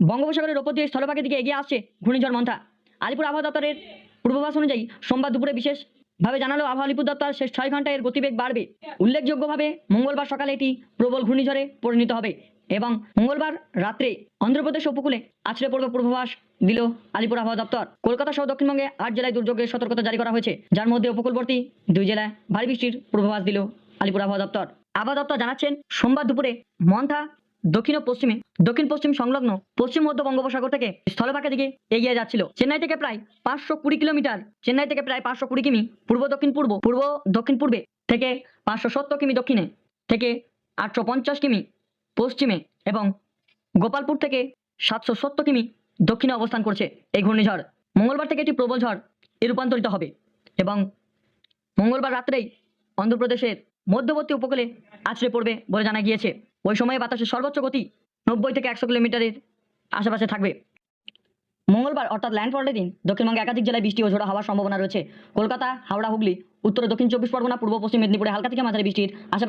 বঙ্গোপসাগরের ওপর দিয়ে স্থলভাগের দিকে এগিয়ে আসছে ঘূর্ণিঝড় মন্থা। আলিপুর আবহাওয়া দপ্তরের পূর্বাভাস অনুযায়ী, সোমবার দুপুরে বিশেষভাবে জানালো আবহাওয়া আলিপুর দপ্তর, শেষ ছয় ঘন্টায় এর গতিবেগ বাড়বে। উল্লেখযোগ্যভাবে মঙ্গলবার সকালে এটি প্রবল ঘূর্ণিঝড়ে পরিণত হবে এবং মঙ্গলবার রাত্রে অন্ধ্রপ্রদেশ উপকূলে আছড়ে পড়বে পূর্বাভাস দিল আলিপুর আবহাওয়া দপ্তর। কলকাতা সহ দক্ষিণবঙ্গে আট জেলায় দুর্যোগের সতর্কতা জারি করা হয়েছে, যার মধ্যে উপকূলবর্তী দুই জেলায় ভারী বৃষ্টির পূর্বাভাস দিল আলিপুর আবহাওয়া দপ্তর। আবহাওয়া দপ্তর জানাচ্ছেন, সোমবার দুপুরে মন্থা দক্ষিণ ও পশ্চিমে, দক্ষিণ পশ্চিম সংলগ্ন পশ্চিম মধ্য বঙ্গোপসাগর থেকে স্থলভাগের দিকে এগিয়ে যাচ্ছিল। চেন্নাই থেকে প্রায় পাঁচশো কুড়ি কিলোমিটার, চেন্নাই থেকে প্রায় পাঁচশো কুড়ি কিমি পূর্ব, দক্ষিণ, পূর্ব পূর্ব, দক্ষিণ, পূর্বে থেকে পাঁচশো সত্তর কিমি দক্ষিণে থেকে আটশো পঞ্চাশ কিমি পশ্চিমে এবং গোপালপুর থেকে সাতশো সত্তর কিমি দক্ষিণে অবস্থান করছে এই ঘূর্ণিঝড়। মঙ্গলবার থেকে এটি প্রবল ঝড় এ রূপান্তরিত হবে এবং মঙ্গলবার রাত্রেই অন্ধ্রপ্রদেশের মধ্যবর্তী উপকূলে আছড়ে পড়বে বলে জানা গিয়েছে। ওই সময়ে বাতাসের সর্বোচ্চ গতি নব্বই থেকে একশো কিলোমিটারের আশেপাশে থাকবে। মঙ্গলবার, অর্থাৎ ল্যান্ডফলের দিন, দক্ষিণবঙ্গে একাধিক জেলায় বৃষ্টি ও ঝোড়ো হওয়ার সম্ভাবনা রয়েছে। কলকাতা, হাওড়া, হুগলি, উত্তর দক্ষিণ চব্বিশ পরগনা, পূর্ব পশ্চিম মেদিনীপুরে হালকা থেকে মাঝারি বৃষ্টির